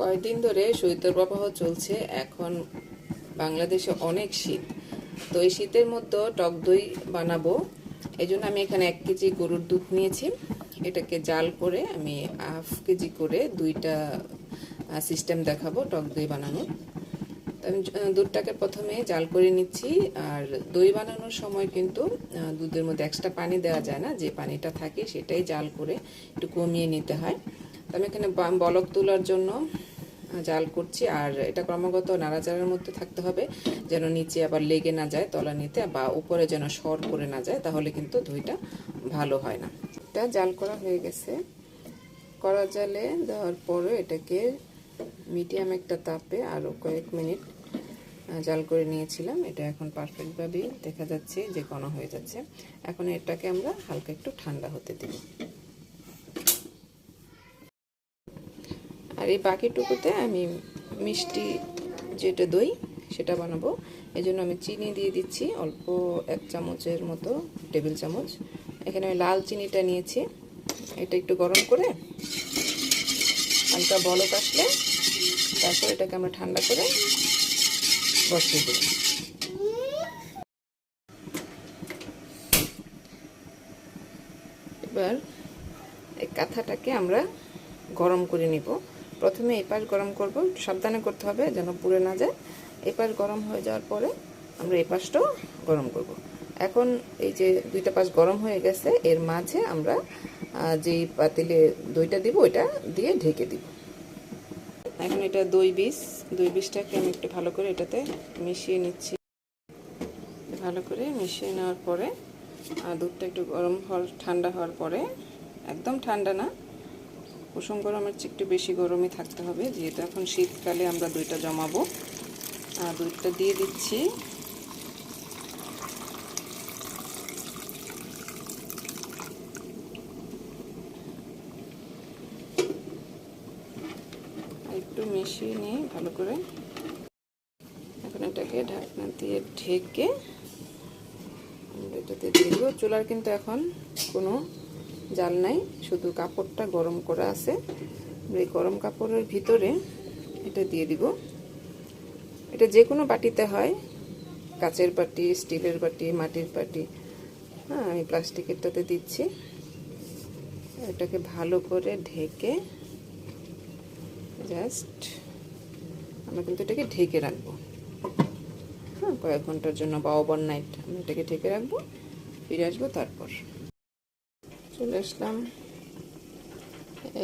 কয়েকদিন ধরে শৈত্যপ্রবাহ চলছে। এখন বাংলাদেশে অনেক শীত। তো এই শীতের মধ্যে টক দই বানাবো। এই জন্য আমি এখানে এক কেজি গরুর দুধ নিয়েছি। এটাকে জাল করে আমি হাফ কেজি করে দুইটা সিস্টেম দেখাবো টক দই বানানোর। তো আমি দুধটাকে প্রথমে জাল করে নিচ্ছি। আর দই বানানোর সময় কিন্তু দুধের মধ্যে এক্সট্রা পানি দেওয়া যায় না। যে পানিটা থাকে সেটাই জাল করে একটু কমিয়ে নিতে হয়। তো আমি এখানে বলক তোলার জন্য জাল করছি আর এটা ক্রমাগত নাড়াচাড়ার মধ্যে থাকতে হবে, যেন নিচে আবার লেগে না যায় তলা নিতে বা উপরে যেন সর পড়ে না যায়, তাহলে কিন্তু দইটা ভালো হয় না। এটা জাল করা হয়ে গেছে। কড়া জালে দেওয়ার পরে এটাকে মিডিয়াম একটা তাপে আরও কয়েক মিনিট জাল করে নিয়েছিলাম। এটা এখন পারফেক্টভাবেই দেখা যাচ্ছে যে ঘন হয়ে যাচ্ছে। এখন এটাকে আমরা হালকা একটু ঠান্ডা হতে দেব আর এই বাকিটুকুতে আমি মিষ্টি যেটা দই, সেটা বানাবো। এই জন্য আমি চিনি দিয়ে দিচ্ছি, অল্প এক চামচের মতো, টেবিল চামচ। এখানে আমি লাল চিনিটা নিয়েছি। এটা একটু গরম করে হালকা বলক আসলে তারপর এটাকে আমরা ঠান্ডা করে বসিয়ে দেব। এবার এই কাঁথাটাকে আমরা গরম করে নিব। প্রথমে এই পাশ গরম করব সাবধানে করতে হবে যেন পুড়ে না যায়। এই পাশ গরম হয়ে যাওয়ার পরে আমরা এই পাশটাও গরম করব। এখন এই যে দুইটা পাশ গরম হয়ে গেছে, এর মাঝে আমরা যেই পাতিলে দইটা দিব, ওইটা দিয়ে ঢেকে দিব। এখন এটা দই বীজ, দই বীজটাকে আমি একটু ভালো করে এটাতে মিশিয়ে নিচ্ছি। ভালো করে মিশিয়ে নেওয়ার পরে দুধটা একটু গরম হওয়ার, ঠান্ডা হওয়ার পরে, একদম ঠান্ডা না কুসুম গরমের চেয়ে একটু বেশি গরমই থাকতে হবে, যেহেতু এখন শীতকালে আমরা দুইটা জমাবো। আর দুধটা দিয়ে দিচ্ছি। একটু মিশিয়ে নিয়ে ভালো করে। এখন এটাকে ঢাকনা দিয়ে ঢেকে এটাতে দেবো। চুলার কিন্তু এখন কোনো জাল নাই, শুধু কাপড়টা গরম করা আছে। এই গরম কাপড়ের ভিতরে এটা দিয়ে দিব। এটা যে কোনো বাটিতে হয়, কাচের বাটি, স্টিলের বাটি, মাটির বাটি। হ্যাঁ আমি প্লাস্টিকেরটাতে দিচ্ছি। এটাকে ভালো করে ঢেকে জাস্ট আমরা কিন্তু এটাকে ঢেকে রাখব। হ্যাঁ কয়েক ঘণ্টার জন্য বা ওভার নাইট আমি এটাকে ঢেকে রাখব, ফিরে আসব তারপর। চলে আসলাম।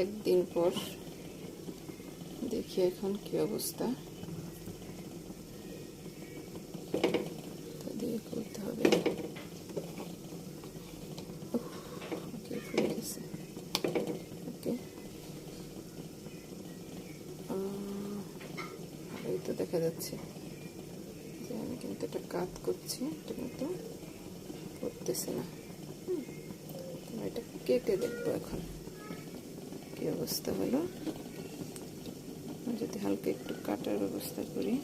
একদিন পর দেখি এখন কি অবস্থা। দিয়ে করতে হবে। তো দেখা যাচ্ছে যে আমি কিন্তু এটা কাত করছি, এটা কিন্তু করতেছে না। এটা কেটে দেখব এখন। কি অবস্থা হলো যদি হালকা একটু কাটার ব্যবস্থা করি।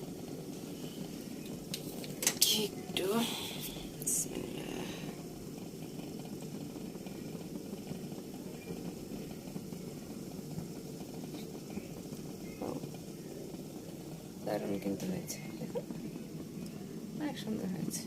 একটু। দারুণ কিন্তু হয়েছে। অনেক সুন্দর হয়েছে।